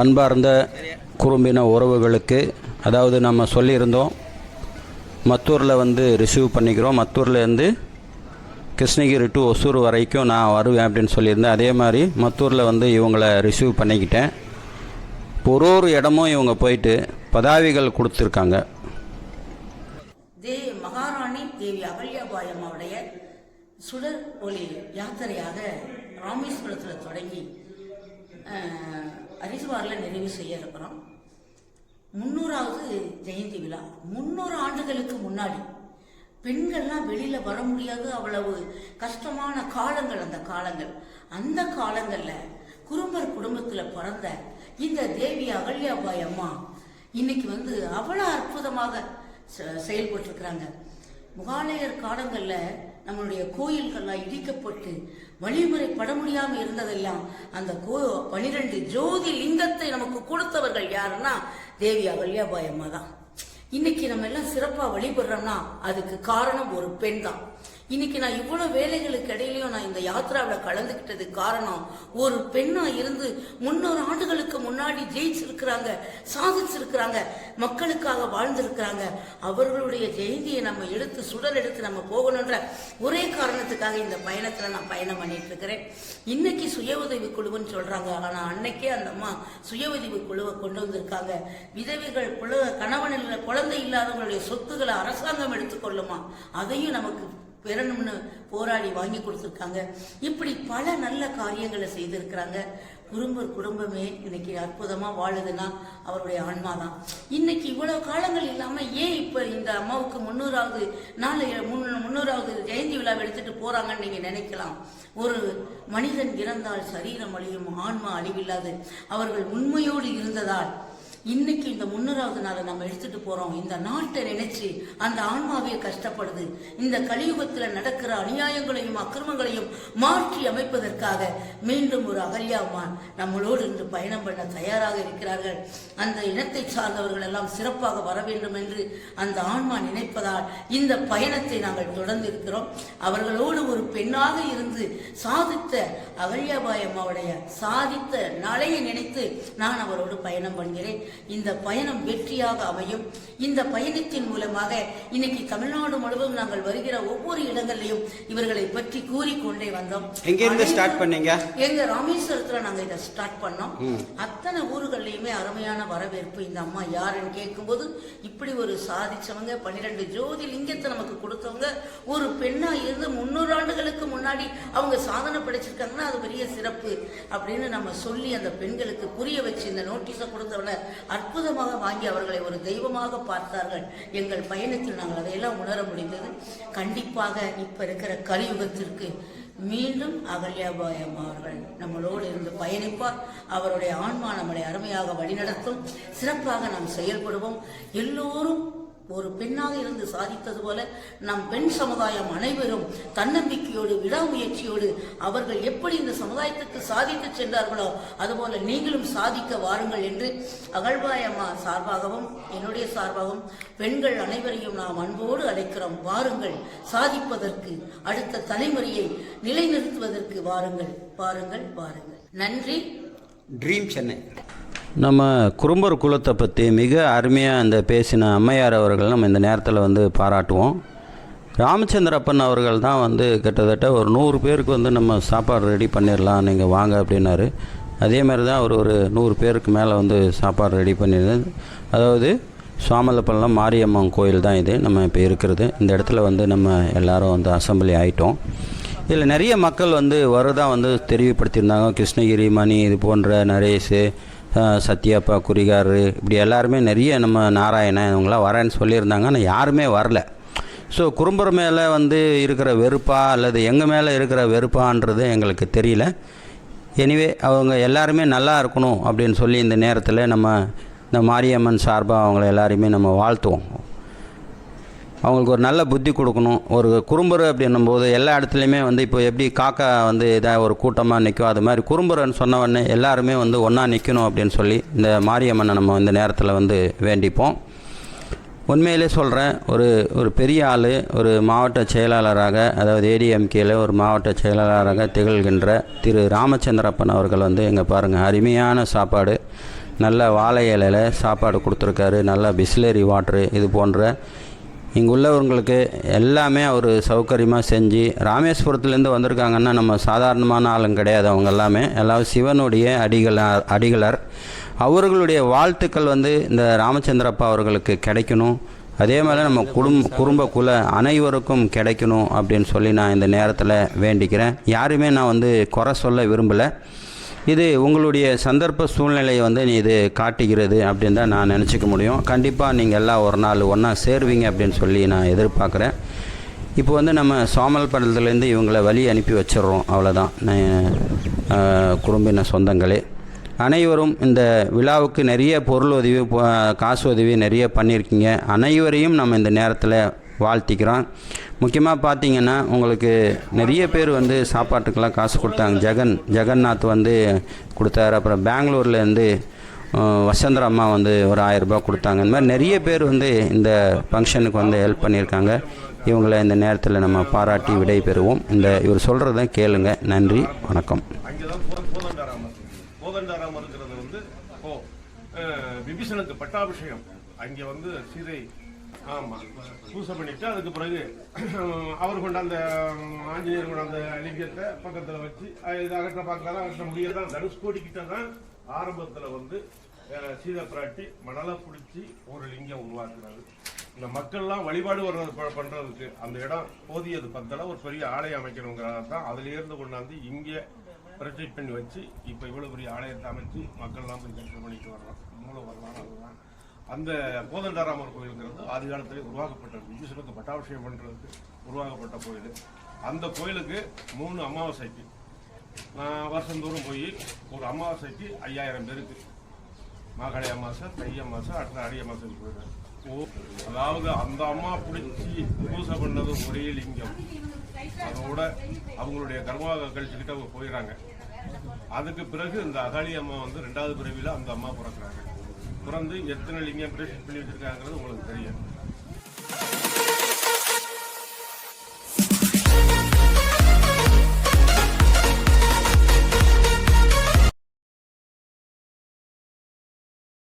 அன்பார்ந்த குறும்பின உறவுகளுக்கு அதாவது நம்ம சொல்லியிருந்தோம் மத்தூரில் வந்து ரிசீவ் பண்ணிக்கிறோம். மத்தூர்லேருந்து கிருஷ்ணகிரி டு ஒசூர் வரைக்கும் நான் வருவேன் அப்படின்னு சொல்லியிருந்தேன். அதே மாதிரி மத்தூரில் வந்து இவங்களை ரிசீவ் பண்ணிக்கிட்டேன். ஒரு ஒரு இடமும் இவங்க போயிட்டு பதாவிகள் கொடுத்துருக்காங்க. தேவி மகாராணி தேவி அகல்யாபாயம் அவருடைய சுடர் ஒளி யாத்திரையாக ராமேஸ்வரத்தில் தொடங்கி ஹரித்வாரில் நிறைவு செய்ய இருக்கிறோம் முன்னூறாவது ஜெயந்தி விழா. முன்னூறு ஆண்டுகளுக்கு முன்னாடி பெண்கள்லாம் வெளியில வர முடியாது. அவ்வளவு கஷ்டமான காலங்கள் அந்த காலங்கள். அந்த காலங்கள்ல குறும்பர் குடும்பத்துல பிறந்த இந்த தேவி அகல்யாபாய் அம்மா இன்னைக்கு வந்து அவ்வளவு அற்புதமாக செ- முகாலயர் காலங்கள்ல நம்மளுடைய கோயில்கள்லாம் இடிக்கப்பட்டு வழிமுறை பட முடியாம இருந்ததெல்லாம் அந்த கோ பனிரெண்டு ஜோதி லிங்கத்தை நமக்கு கொடுத்தவர்கள் யாருன்னா தேவி அகல்யாபாய் அம்மா தான் இன்னைக்கு நம்ம எல்லாம் சிறப்பா வழிபடுறோம்னா அதுக்கு காரணம் ஒரு பெண் தான் இன்னைக்கு நான் இவ்வளவு வேலைகளுக்கு இடையிலையும் நான் இந்த யாத்திராவில் கலந்துக்கிட்டது காரணம் ஒரு பெண்ணா இருந்து முன்னூறு ஆண்டுகளுக்கு முன்னாடி ஜெயிச்சிருக்கிறாங்க சாதிச்சிருக்கிறாங்க மக்களுக்காக வாழ்ந்திருக்கிறாங்க. அவர்களுடைய ஜெயந்தியை நம்ம எடுத்து சுடர் எடுத்து நம்ம போகணுன்ற ஒரே காரணத்துக்காக இந்த பயணத்துல நான் பயணம் பண்ணிட்டு இருக்கிறேன் இன்னைக்கு சுய உதவி குழுவுன்னு சொல்றாங்க. ஆனா அன்னைக்கே அந்த அம்மா சுய உதவி குழுவை கொண்டு வந்திருக்காங்க. விதவைகள் குழு கணவன் இல்லை குழந்தை இல்லாதவங்களுடைய சொத்துக்களை அரசாங்கம் எடுத்துக்கொள்ளுமா? அதையும் நமக்கு பெறணும்னு போராடி வாங்கி கொடுத்துருக்காங்க. இப்படி பல நல்ல காரியங்களை செய்திருக்கிறாங்க. குறும்பர் குடும்பமே இன்னைக்கு அற்புதமா வாழுதுன்னா அவருடைய ஆன்மா தான் இன்னைக்கு இவ்வளவு காலங்கள் இல்லாம ஏன் இப்ப இந்த அம்மாவுக்கு முன்னூறாவது நாள் முன்- முன்னூறாவது ஜெயந்தி விழா எடுத்துட்டு போறாங்கன்னு நீங்க நினைக்கலாம். ஒரு மனிதன் இறந்தால் சரீரம் அழியும் ஆன்மா அழிவில்லாது. அவர்கள் உண்மையோடு இருந்ததால் இன்னைக்கு இந்த முன்னூறாவது நாளை நம்ம எடுத்துட்டு போறோம். இந்த நாட்டை நினைச்சு அந்த ஆன்மாவே கஷ்டப்படுது. இந்த கலியுகத்துல நடக்கிற அநியாயங்களையும் அக்கிரமங்களையும் மாற்றி அமைப்பதற்காக மீண்டும் ஒரு அகல்யாமான் நம்மளோடு இன்று பயணம் பண்ண தயாராக இருக்கிறார்கள். அந்த இனத்தை சார்ந்தவர்கள் எல்லாம் சிறப்பாக வர வேண்டும் என்று அந்த ஆன்மா நினைப்பதால் இந்த பயணத்தை நாங்கள் தொடர்ந்து இருக்கிறோம் அவர்களோடு ஒரு பெண்ணாக இருந்து சாதித்த அகல்யாபாய் அம்மாவுடைய சாதித்த நாளையை நினைத்து நான் அவரோடு பயணம் பண்ணுகிறேன் இந்த பயணம் வெற்றியாக அமையும். இந்த பயணத்தின் மூலமாக இன்னைக்கு தமிழ்நாடு முழுவதும் நாங்கள் வருகிற ஒவ்வொரு இடங்களிலும் இவர்களை பற்றி கூறிக்கொண்டே வந்தோம். எங்கேருந்து ஸ்டார்ட் பண்ணீங்க? எங்க ராமேஸ்வரத்துல நாங்க இதை ஸ்டார்ட் பண்ணோம். அத்தனை ஊர்கள்லயுமே அருமையான வரவேற்பு இந்த அம்மா யாருன்னு கேட்கும்போது இப்படி ஒரு சாதிச்சவங்க பன்னிரெண்டு ஜோதி லிங்கத்தை நமக்கு கொடுத்தவங்க ஒரு பெண்ணா இருந்து முன்னூறு ஆண்டுகளுக்கு முன்னாடி அவங்க சாதனை படைச்சிருக்காங்கன்னா அது பெரிய சிறப்பு அப்படின்னு நம்ம சொல்லி அந்த பெண்களுக்கு புரிய வச்சு இந்த நோட்டீஸை கொடுத்தவன அற்புதமாக வாங்கி அவர்களை ஒரு தெய்வமாக பார்த்தார்கள். எங்கள் பயணத்தில் நாங்கள் அதையெல்லாம் உணர முடிந்தது. கண்டிப்பாக இப்ப இருக்கிற கலியுகத்திற்கு மீண்டும் அகல்யாபாயம் அவர்கள் நம்மளோடு இருந்து பயணிப்பார். அவருடைய ஆன்மா நம்மளை அருமையாக வழிநடத்தும். சிறப்பாக நாம் செயல்படுவோம். எல்லோரும் ஒரு பெண்ணாக இருந்து சாதித்தது போல நம் பெண் சமுதாயம் அனைவரும் தன்னம்பிக்கையோடு விடாமுயற்சியோடு அவர்கள் எப்படி இந்த சமுதாயத்துக்கு சாதித்து சென்றார்களோ அதுபோல நீங்களும் சாதிக்க வாருங்கள் என்று அகழ்வாயம்மா சார்பாகவும் என்னுடைய சார்பாகவும் பெண்கள் அனைவரையும் நாம் அன்போடு அழைக்கிறோம். வாருங்கள் சாதிப்பதற்கு அடுத்த தலைமுறையை நிலைநிறுத்துவதற்கு வாருங்கள். வாருங்கள் வாருங்கள். நன்றி. ட்ரீம் சென்னை நம்ம குறும்பர் குலத்தை பற்றி மிக அருமையாக இந்த பேசின அம்மையார் அவர்கள் நம்ம இந்த நேரத்தில் வந்து பாராட்டுவோம். ராமச்சந்திரப்பன் அவர்கள் தான் வந்து கிட்டத்தட்ட ஒரு நூறு பேருக்கு வந்து நம்ம சாப்பாடு ரெடி பண்ணிடலாம் நீங்கள் வாங்க அப்படின்னாரு. அதே மாதிரி தான் அவர் ஒரு நூறு பேருக்கு மேலே வந்து சாப்பாடு ரெடி பண்ணியிருந்தது அதாவது சுவாமலப்பள்ளம் மாரியம்மன் கோயில் தான் இது. நம்ம இப்போ இருக்கிறது. இந்த இடத்துல வந்து நம்ம எல்லாரும் வந்து அசம்பிளி ஆகிட்டோம் இதில் நிறைய மக்கள் வந்து வருதான் வந்து தெரிவுபடுத்தியிருந்தாங்க. கிருஷ்ணகிரி மணி இது போன்ற நரேஷு சத்யாப்பா குறிகார் இப்படி எல்லாருமே நிறைய நம்ம நாராயணன் இவங்களாம் வரேன்னு சொல்லியிருந்தாங்க. ஆனால் யாருமே வரல. ஸோ குறும்பர் மேலே வந்து இருக்கிற வெறுப்பா அல்லது எங்கள் மேலே இருக்கிற வெறுப்பான்றது எங்களுக்கு தெரியல. எனிவே அவங்க எல்லாருமே நல்லா இருக்கணும் அப்படின்னு சொல்லி இந்த நேரத்தில் நம்ம இந்த மாரியம்மன் சார்பாக அவங்கள எல்லாரையுமே நம்ம வாழ்த்துவோம். அவங்களுக்கு ஒரு நல்ல புத்தி கொடுக்கணும். ஒரு குறும்பர் அப்படின்னும் போது எல்லா இடத்துலையுமே வந்து இப்போ எப்படி காக்கா வந்து இதாக ஒரு கூட்டமாக நிற்கும் அது மாதிரி குறும்புறன்னு சொன்னவொடனே எல்லாருமே வந்து ஒன்றா நிற்கணும் அப்படின்னு சொல்லி இந்த மாரியம்மனை நம்ம இந்த நேரத்தில் வந்து வேண்டிப்போம். உண்மையிலே சொல்கிறேன் ஒரு ஒரு பெரிய ஆள் ஒரு மாவட்ட செயலாளராக அதாவது ஏடிஎம்கேயில் ஒரு மாவட்ட செயலாளராக திகழ்கின்ற திரு ராமச்சந்திரப்பன் அவர்கள் வந்து எங்கே பாருங்கள் அருமையான சாப்பாடு. நல்ல வாழை இலையில சாப்பாடு கொடுத்துருக்காரு நல்ல பிஸ்லரி வாட்ரு இது போன்ற இங்கே உள்ளவங்களுக்கு எல்லாமே அவர் சௌகரியமாக செஞ்சு ராமேஸ்வரத்துலேருந்து வந்திருக்காங்கன்னா நம்ம சாதாரணமான ஆளுங்க கிடையாது அவங்க எல்லாமே. எல்லாம் சிவனுடைய அடிகளார் அடிகளார். அவர்களுடைய வாழ்த்துக்கள் வந்து இந்த ராமச்சந்திரப்பா அவர்களுக்கு கிடைக்கணும். அதே மாதிரி நம்ம குடும்ப குடும்ப குல அனைவருக்கும் கிடைக்கணும் அப்படின்னு சொல்லி நான் இந்த நேரத்தில் வேண்டிக்கிறேன். யாருமே நான் வந்து குறை சொல்ல விரும்பலை. இது உங்களுடைய சந்தர்ப்ப சூழ்நிலையை வந்து நீ இது காட்டுகிறது அப்படின்னு தான் நான் நினச்சிக்க முடியும். கண்டிப்பாக நீங்கள் எல்லாம் ஒரு நாள் ஒன்றா சேருவீங்க அப்படின்னு சொல்லி நான் எதிர்பார்க்குறேன். இப்போ வந்து நம்ம சோமல் படத்துலேருந்து இவங்களை வழி அனுப்பி வச்சிடுறோம். அவ்வளோதான் குடும்பின சொந்தங்களே. அனைவரும் இந்த விழாவுக்கு நிறைய பொருள் உதவி காசு உதவி நிறைய பண்ணியிருக்கீங்க. அனைவரையும் நம்ம இந்த நேரத்தில் வாழ்த்திக்கிறோம். முக்கியமாக பார்த்தீங்கன்னா உங்களுக்கு நிறைய பேர் வந்து சாப்பாட்டுக்கெல்லாம் காசு கொடுத்தாங்க. ஜெகன் ஜெகநாத் வந்து கொடுத்தாரு. அப்புறம் பெங்களூர்லேருந்து வசந்தரா அம்மா வந்து ஒரு ஆயிரம் கொடுத்தாங்க. இந்த மாதிரி நிறைய பேர் வந்து இந்த ஃபங்க்ஷனுக்கு வந்து ஹெல்ப் பண்ணியிருக்காங்க. இவங்களை இந்த நேரத்தில் நம்ம பாராட்டி விடை பெறுவோம் இந்த இவர் சொல்கிறத கேளுங்க. நன்றி வணக்கம். பட்டாபிஷேகம். அங்கே வந்து சீதை ஆமாம் பூசை பண்ணிவிட்டு அதுக்கு பிறகு அவர் கொண்ட அந்த ஆஞ்சநேயர் கொண்ட அந்த லிங்கத்தை பக்கத்தில் வச்சு இதை இது அகற்ற பார்க்கலாம் அகற்ற முடியாதான் தனுஷ்கோடி கிட்ட தான் ஆரம்பத்தில் வந்து சீதை பிராட்டி மணலை பிடிச்சி ஒரு லிங்கம் உருவாக்குறாரு இந்த மக்கள்லாம் வழிபாடு வர்றது பண்ணுறதுக்கு அந்த இடம் போதியது பத்தல. ஒரு பெரிய ஆலயம் அமைக்கணுங்கிறத தான் அதுலேருந்து கொண்டாந்து இங்கே பிரச்சனை பண்ணி வச்சு இப்போ இவ்வளோ பெரிய ஆலயத்தை அமைச்சு மக்கள்லாம் போய் தரிசனம் பண்ணிட்டு வர்றோம். மூலம் வரலாம் அந்த போதண்டாராமர் கோயிலுங்கிறது ஆதி காலத்திலே உருவாக்கப்பட்ட விஜயசுனுக்கு பட்டாபிஷேகம் பண்ணுறதுக்கு உருவாக்கப்பட்ட கோயில். அந்த கோயிலுக்கு மூணு அமாவாசைக்கு நான் வருஷந்தோறும் போய் ஒரு அமாவாசைக்கு ஐயாயிரம் பேருக்கு. மாகாளி அமாவாசை தை அமாவாசை அடுத்த அடி அமாவாசைக்கு போயிடுவேன். ஓ அதாவது அந்த அம்மா பிடிச்சி பூசை பண்ணது ஒரே லிங்கம். அதோட அவங்களுடைய கர்மாக கழிச்சுக்கிட்டு அவங்க போயிடுறாங்க. அதுக்கு பிறகு இந்த அகாளி அம்மா வந்து ரெண்டாவது பிறவியில் அந்த அம்மா பிறக்கிறாங்க. பிறந்து எத்தனை லிங்கம் பிரேஷன் பண்ணி வச்சிருக்காங்கிறது உங்களுக்கு தெரியும்.